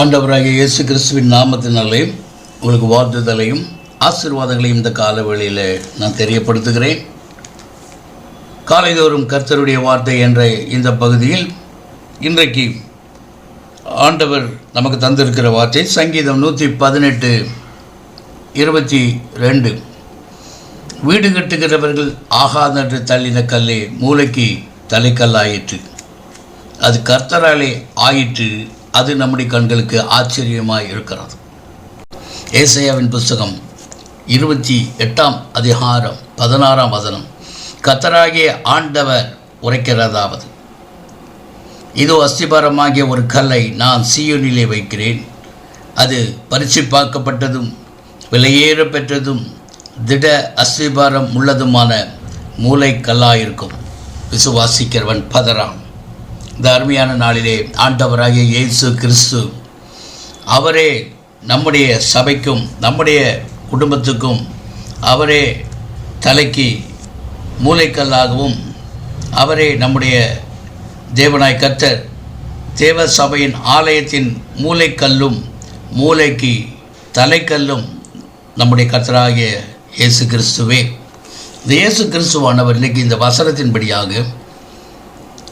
ஆண்டவராகிய இயேசு கிறிஸ்துவின் நாமத்தினாலே உங்களுக்கு வாழ்த்துதலையும் ஆசீர்வாதங்களையும் இந்த காலவெளியில் நான் தெரியப்படுத்துகிறேன். காலைதோறும் கர்த்தருடைய வார்த்தை என்ற இந்த பகுதியில் இன்றைக்கு ஆண்டவர் நமக்கு தந்திருக்கிற வார்த்தை சங்கீதம் நூற்றி பதினெட்டு இருபத்தி ரெண்டு. வீடு கட்டுகிறவர்கள் ஆகாதென்று தள்ளின கல்லே மூளைக்கு தலைக்கல்லாயிற்று. அது கர்த்தராலே ஆயிற்று. அது நம்முடைய கண்களுக்கு ஆச்சரியமாக இருக்கிறது. ஏசையாவின் புஸ்தகம் இருபத்தி எட்டாம் அதிகாரம் பதினாறாம் வசனம் கத்தராகிய ஆண்டவர் உரைக்கிறதாவது. இதோ அஸ்திபாரமாகிய ஒரு கல்லை நான் சீயோனிலே வைக்கிறேன். அது பரிசுப்பாக்கப்பட்டதும் விலையேற பெற்றதும் திட அஸ்திபாரம் உள்ளதுமான மூளைக்கல்லாயிருக்கும் விசுவாசிக்கிறவன் பதறான். இந்த அருமையான நாளிலே ஆண்டவராகிய இயேசு கிறிஸ்து அவரே நம்முடைய சபைக்கும் நம்முடைய குடும்பத்துக்கும் அவரே தலைக்கு மூளைக்கல்லாகவும் அவரே நம்முடைய தேவனாய் கத்தர் தேவ சபையின் ஆலயத்தின் மூளைக்கல்லும் மூளைக்கு தலைக்கல்லும் நம்முடைய கத்தராகிய இயேசு கிறிஸ்துவே. இந்த இயேசு கிறிஸ்துவானவர் இன்னைக்கு இந்த வசனத்தின்படியாக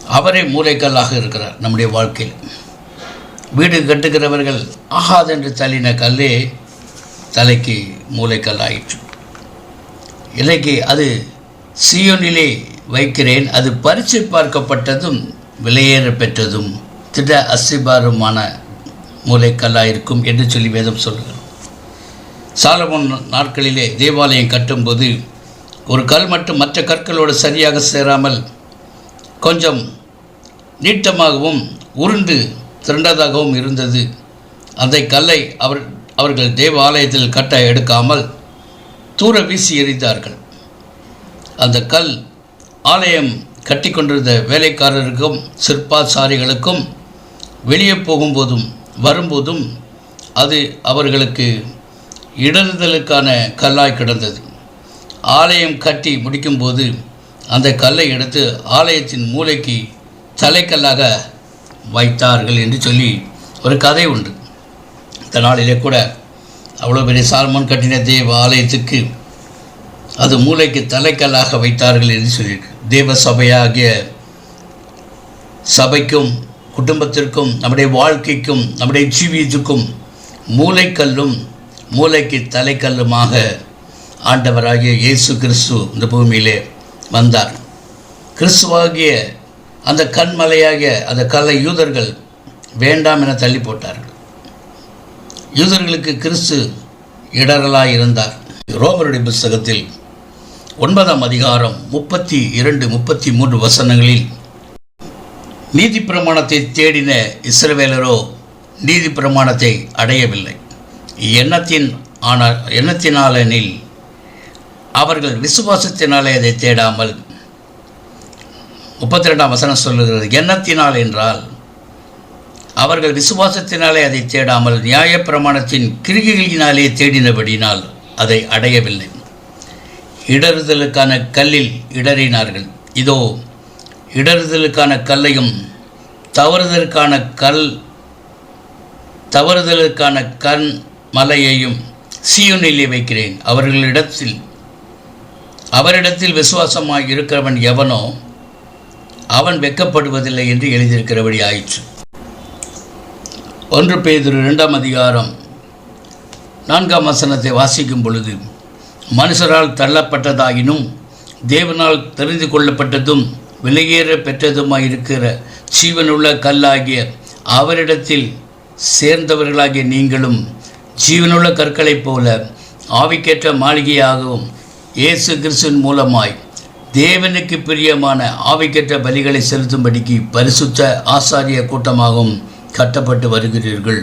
அவரே மூளைக்கல்லாக இருக்கிறார் நம்முடைய வாழ்க்கையில். வீடு கட்டுகிறவர்கள் ஆகாதென்று தள்ளின கல்லே தலைக்கு மூளைக்கல் ஆயிற்று. இலைக்கு அது சியோனிலே வைக்கிறேன் அது பரிசு பார்க்கப்பட்டதும் விலையேற பெற்றதும் திட அசிபாருமான மூளைக்கல்லாக இருக்கும் என்று சொல்லி வேதம் சொல்கிறார் சாலமோன் நாட்களிலே தேவாலயம் கட்டும்போது ஒரு கல் மட்டும் மற்ற கற்களோடு சரியாக சேராமல் கொஞ்சம் நீட்டமாகவும் உருண்டு திரண்டதாகவும் இருந்தது. அந்த கல்லை அவர் அவர்கள் தேவாலயத்தில் கட்ட எடுக்காமல் தூர வீசி எறிந்தார்கள். அந்த கல் ஆலயம் கட்டி கொண்டிருந்த வேலைக்காரருக்கும் சிற்பாசாரிகளுக்கும் வெளியே போகும்போதும் வரும்போதும் அது அவர்களுக்கு இடறுதலுக்கான கல்லாய் கிடந்தது. ஆலயம் கட்டி முடிக்கும்போது அந்த கல்லை எடுத்து ஆலயத்தின் மூளைக்கு தலைக்கல்லாக வைத்தார்கள் என்று சொல்லி ஒரு கதை உண்டு. இந்த நாளிலே கூட அவ்வளோ பெரிய சால்மான் கட்டின தேவ ஆலயத்துக்கு அது மூளைக்கு தலைக்கல்லாக வைத்தார்கள் என்று சொல்லியிருக்கு. தேவ சபையாகிய சபைக்கும் குடும்பத்திற்கும் நம்முடைய வாழ்க்கைக்கும் நம்முடைய ஜீவியத்துக்கும் மூளைக்கல்லும் மூளைக்கு தலைக்கல்லுமாக ஆண்டவராகிய இயேசு கிறிஸ்து இந்த பூமியிலே வந்தார். கிறிஸ்துவாகிய அந்த கண்மலையாகிய அந்த கல்லை யூதர்கள் வேண்டாம் என தள்ளி போட்டார்கள். யூதர்களுக்கு கிறிஸ்து இடரலாக இருந்தார். ரோமருடைய புஸ்தகத்தில் ஒன்பதாம் அதிகாரம் முப்பத்தி இரண்டு முப்பத்தி மூன்று வசனங்களில் நீதி பிரமாணத்தை தேடின இஸ்ரவேலரோ நீதி பிரமாணத்தை அடையவில்லை. எண்ணத்தின் ஆனால் எண்ணத்தினாலெனில் அவர்கள் விசுவாசத்தினாலே அதை தேடாமல். முப்பத்தி ரெண்டாம் வசனம் சொல்லுகிறது எண்ணத்தினால் என்றால் அவர்கள் விசுவாசத்தினாலே அதை தேடாமல் நியாயப்பிரமாணத்தின் கிரிகைகளினாலே தேடினபடினால் அதை அடையவில்லை. இடறுதலுக்கான கல்லில் இடறினார்கள். இதோ இடறுதலுக்கான கல்லையும் தவறுதலுக்கான கல் தவறுதலுக்கான கண் மலையையும் சியோனிலே வைக்கிறேன். அவர்களிடத்தில் அவரிடத்தில் விசுவாசமாக இருக்கிறவன் எவனோ அவன் வெட்கப்படுவதில்லை என்று எழுதியிருக்கிறபடி ஆயிற்று. ஒன்று பேதிரு இரண்டாம் அதிகாரம் நான்காம் வசனத்தை வாசிக்கும் பொழுது மனுஷரால் தள்ளப்பட்டதாயினும் தேவனால் தெரிந்து கொள்ளப்பட்டதும் விலையேற பெற்றதுமாய் இருக்கிற ஜீவனுள்ள கல்லாகிய அவரிடத்தில் சேர்ந்தவர்களாகிய நீங்களும் ஜீவனுள்ள கற்களைப் போல ஆவிக்கேற்ற மாளிகையாகவும் இயேசு கிறிஸ்துவின் மூலமாய் தேவனுக்கு பிரியமான ஆவிக்கற்ற பலிகளை செலுத்தும்படிக்கு பரிசுத்த ஆசாரிய கூட்டமாகவும் கட்டப்பட்டு வருகிறீர்கள்.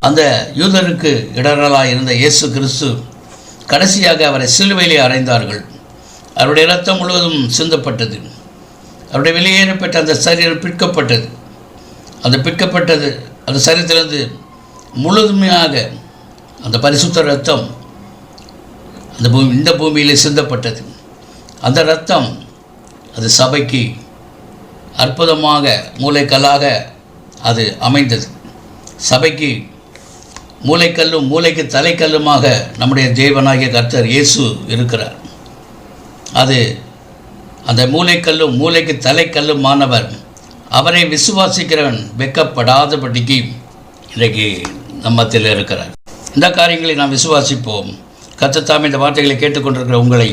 அந்த யூதருக்கு இடரலாக இருந்த இயேசு கிறிஸ்து கடைசியாக அவரை சிலுவையிலே அறைந்தார்கள் அவருடைய இரத்தம் முழுவதும் சிந்தப்பட்டது. அவருடைய வெளியேறப்பட்ட அந்த சரீரம் பிற்கப்பட்டது அந்த பிற்கப்பட்டது அந்த சரீரத்திலிருந்து முழுதுமையாக அந்த பரிசுத்த ரத்தம் அந்த பூமி இந்த பூமியிலே சிந்தப்பட்டது. அந்த ரத்தம் அது சபைக்கு அற்புதமாக மூளைக்கல்லாக அது அமைந்தது. சபைக்கு மூளைக்கல்லும் மூளைக்கு தலைக்கல்லுமாக நம்முடைய தேவனாகிய கர்த்தர் இயேசு இருக்கிறார். அது அந்த மூளைக்கல்லும் மூளைக்கு தலைக்கல்லுமானவர் அவரை விசுவாசிக்கிறவன் வெக்கப்படாதபடிக்கு இன்றைக்கு நம்மத்தில் இருக்கிறார். இந்த காரியங்களை நாம் விசுவாசிப்போம். கத்தத்தாம் இந்த வார்த்தைகளை கேட்டுக்கொண்டிருக்கிற உங்களை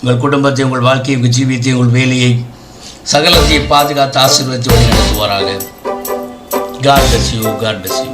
உங்கள் குடும்பத்தை உங்கள் வாழ்க்கையை உங்கள் ஜீவியத்தை உங்கள் வேலையை சகலத்தையும் பாதுகாத்து ஆசீர்வதித்து வழி நடத்துவாராக God bless you God bless you